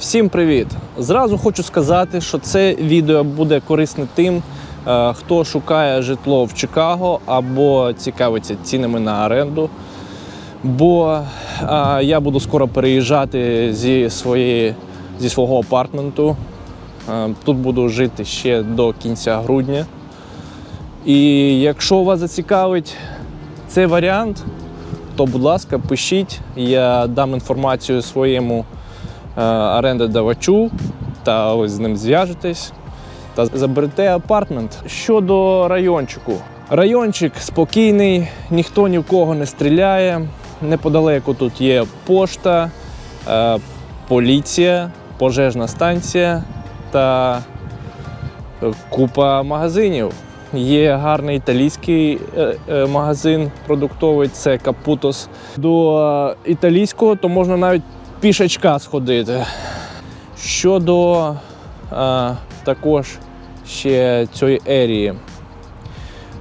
Всім привіт! Зразу хочу сказати, що це відео буде корисне тим, е, хто шукає житло в Чикаго або цікавиться цінами на оренду. Бо е, я буду скоро переїжджати зі, своєї, зі свого апартменту. Е, Тут буду жити ще до кінця грудня. І якщо вас зацікавить цей варіант, то, будь ласка, пишіть, я дам інформацію своєму орендодавачу та ось з ним зв'яжетесь та заберете апартмент. Щодо райончику. Райончик спокійний, ніхто ні в кого не стріляє. Неподалеку тут є пошта, е, поліція, пожежна станція та е, купа магазинів. Є гарний італійський е, е, магазин продуктовий, це Капутос. До е, італійського то можна навіть пішечка сходити. Щодо е, також ще цієї ерії.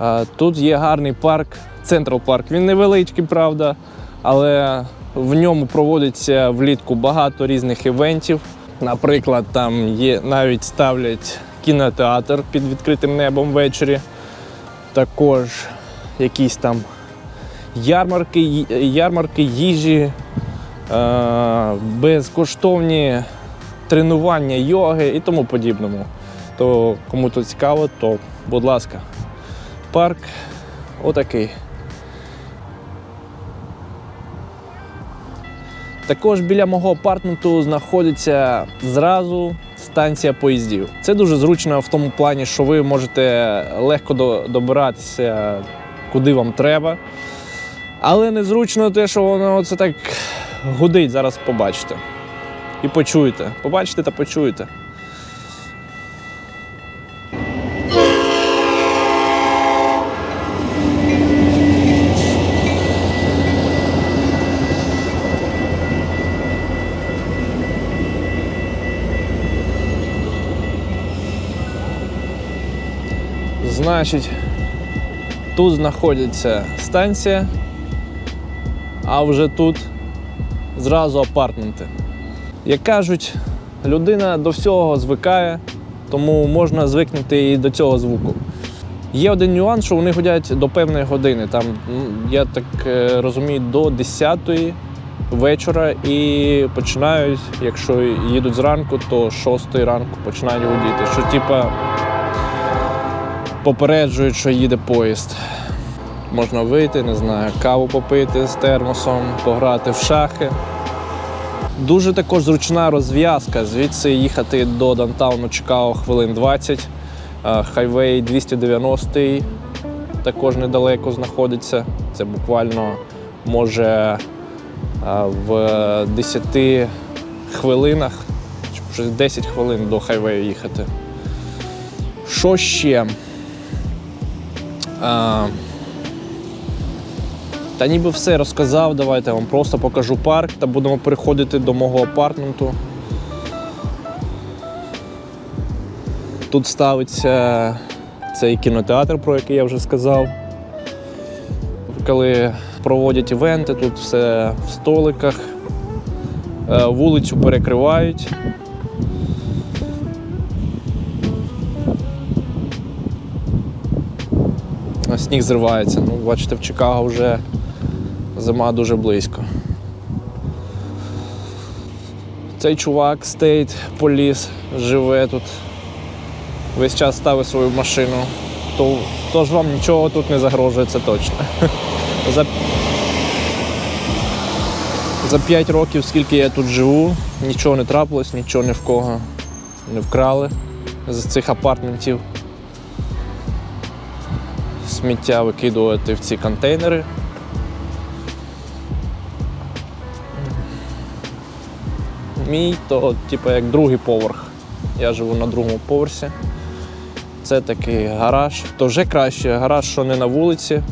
Е, тут є гарний парк, Централ Парк. Він невеличкий, правда, але в ньому проводиться влітку багато різних івентів. Наприклад, там є навіть ставлять кінотеатр під відкритим небом ввечері. Також якісь там ярмарки, ярмарки їжі, безкоштовні тренування йоги і тому подібному. То кому то цікаво, то будь ласка. Парк отакий. Також біля мого апартменту знаходиться зразу станція поїздів. Це дуже зручно в тому плані, що ви можете легко добиратися куди вам треба. Але незручно те, що воно це так гудить, зараз побачите. І почуєте. Побачите та почуєте. Значить, тут знаходиться станція, а вже тут зразу апартменти. Як кажуть, людина до всього звикає, тому можна звикнути і до цього звуку. Є один нюанс, що вони ходять до певної години. Там, я так е, розумію, до 10 вечора і починають, якщо їдуть зранку, то 6 ранку починають гудіти. Що типа попереджують, що їде поїзд. Можна вийти, не знаю, каву попити з термосом, пограти в шахи. Дуже також зручна розв'язка. Звідси їхати до Дантауну Чикаго хвилин 20. Е, Хайвей 290 також недалеко знаходиться. Це буквально може е, в 10 хвилинах, чи щось 10 хвилин до хайвею їхати. Що ще? Та ніби все розказав. Давайте я вам просто покажу парк та будемо переходити до мого апартменту. Тут ставиться цей кінотеатр, про який я вже сказав. Коли проводять івенти, тут все в столиках, Е, вулицю перекривають. Сніг зривається. Ну, бачите, в Чикаго вже зима дуже близько. Цей чувак стейт поліс, живе тут. Весь час ставить свою машину. То, тож вам нічого тут не загрожує, це точно. За, за 5 років, скільки я тут живу, нічого не трапилось, нічого ні в кого не вкрали з цих апартментів сміття викидувати в ці контейнери. Мій то, типу, як другий поверх. Я живу на другому поверсі. Це такий гараж. То вже краще гараж, що не на вулиці,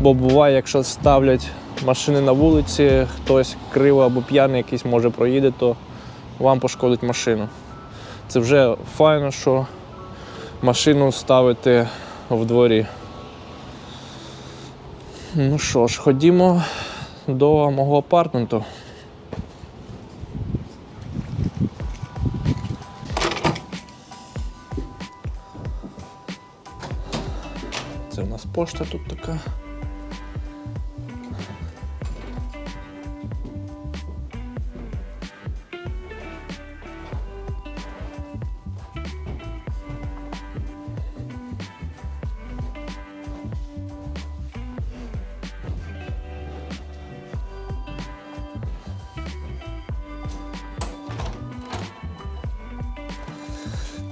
бо буває, якщо ставлять машини на вулиці, хтось криво або п'яний якийсь може проїде, то вам пошкодить машину. Це вже файно, що машину ставити в дворі. Ну що ж, ходімо до мого апартменту. Пошта тут така.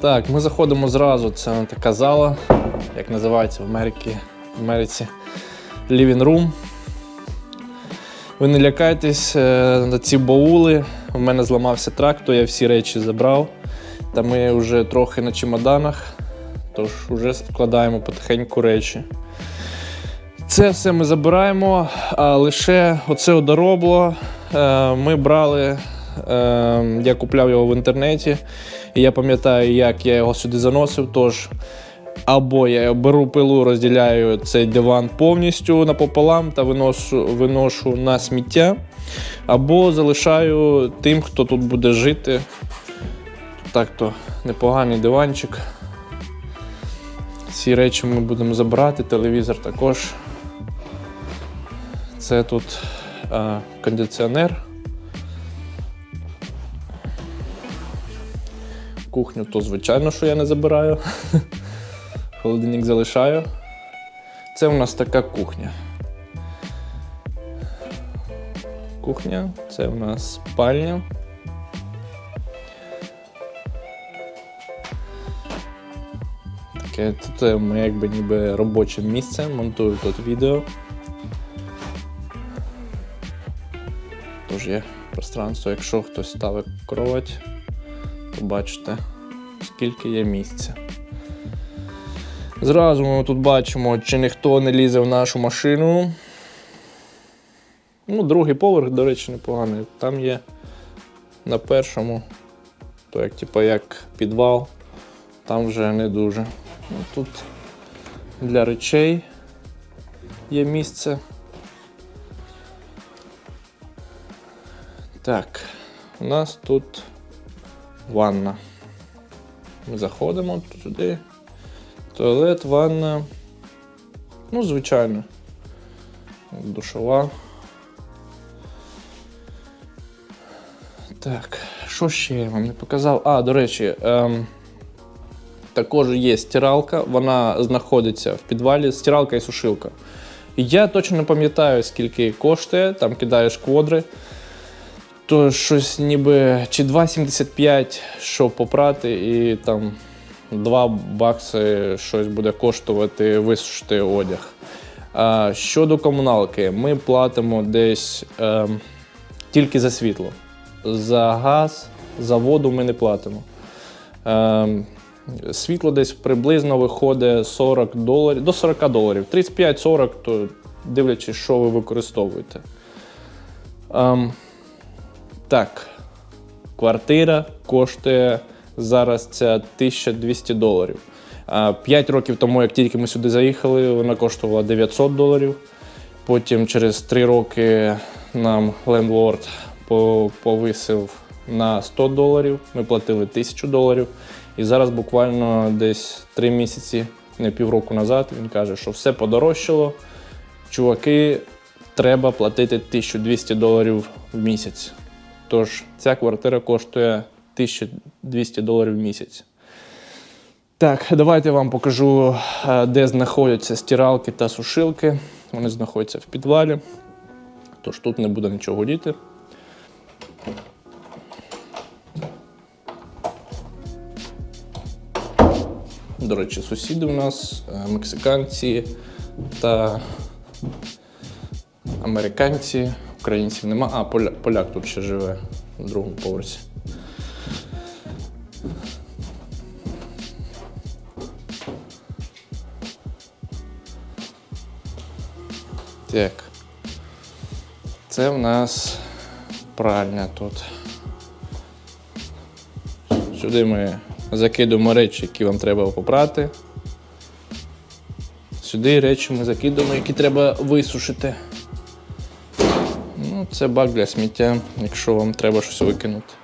Так, ми заходимо зразу. Це така зала, як називається в Америці, Америці Living Room. Ви не лякайтесь е, на ці баули. У мене зламався трак, то я всі речі забрав. Та ми вже трохи на чемоданах, тож вже складаємо потихеньку речі. Це все ми забираємо, а лише оце одоробло е, ми брали. е, Я купляв його в інтернеті, і я пам'ятаю, як я його сюди заносив. Тож або я беру пилу, розділяю цей диван повністю напополам та виношу, виношу на сміття, або залишаю тим, хто тут буде жити. Так то непоганий диванчик. Ці речі ми будемо забирати, телевізор також. Це тут е, кондиціонер. Кухню, то звичайно, що я не забираю. Холодильник залишаю. Це у нас така кухня. Кухня, це у нас спальня. Таке тут моє якби ніби робоче місце, монтую тут відео. Тож є пространство, якщо хтось ставить кровать, то бачите, скільки є місця. Зразу ми тут бачимо, чи ніхто не лізе в нашу машину. Ну, другий поверх, до речі, непоганий. Там є на першому, то як, типу, як підвал, там вже не дуже. Ну, тут для речей є місце. Так, у нас тут ванна. Ми заходимо туди. Туалет, ванна. Ну, звичайно. Душова. Так, що ще я вам не показав? А, до речі, ем, також є стиралка, вона знаходиться в підвалі, стиралка і сушилка. Я точно не пам'ятаю, скільки коштує, там кидаєш квадри. То щось ніби чи 2,75, щоб попрати, і там 2 бакси щось буде коштувати висушити одяг. Щодо комуналки, ми платимо десь ем, тільки за світло. За газ, за воду ми не платимо. Ем, світло десь приблизно виходить 40 доларів, до 40 доларів. 35-40, то дивлячись, що ви використовуєте. Ем, так, квартира коштує зараз ця 1200 доларів. 5 років тому, як тільки ми сюди заїхали, вона коштувала 900 доларів. Потім через 3 роки нам лендлорд повисив на 100 доларів. Ми платили 1000 доларів. І зараз буквально десь 3 місяці, не півроку назад, він каже, що все подорожчало. Чуваки, треба платити 1200 доларів в місяць. Тож ця квартира коштує 1200 доларів в місяць. Так, давайте я вам покажу, е, де знаходяться стиралки та сушилки. Вони знаходяться в підвалі. Тож тут не буде нічого діти. До речі, сусіди у нас е, мексиканці та американці, українців нема. А, поля, поляк тут ще живе на другому поверсі. Так. Це в нас пральня тут. Сюди ми закидуємо речі, які вам треба попрати. Сюди речі ми закидуємо, які треба висушити. Ну, це бак для сміття, якщо вам треба щось викинути.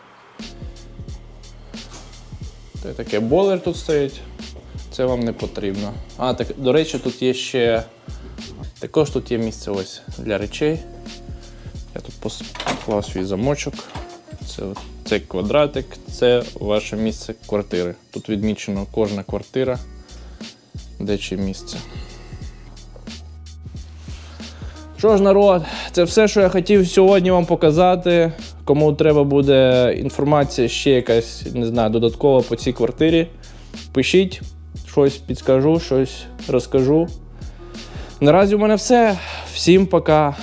Це таке бойлер тут стоїть. Це вам не потрібно. А, так, до речі, тут є ще. Також тут є місце ось для речей. Я тут поклав свій замочок. Це цей квадратик, це ваше місце квартири. Тут відмічено кожна квартира, де чи місце. Що ж, народ, це все, що я хотів сьогодні вам показати. Кому треба буде інформація ще якась, не знаю, додаткова по цій квартирі. Пишіть, щось підскажу, щось розкажу. Наразі у мене все. Всім пока.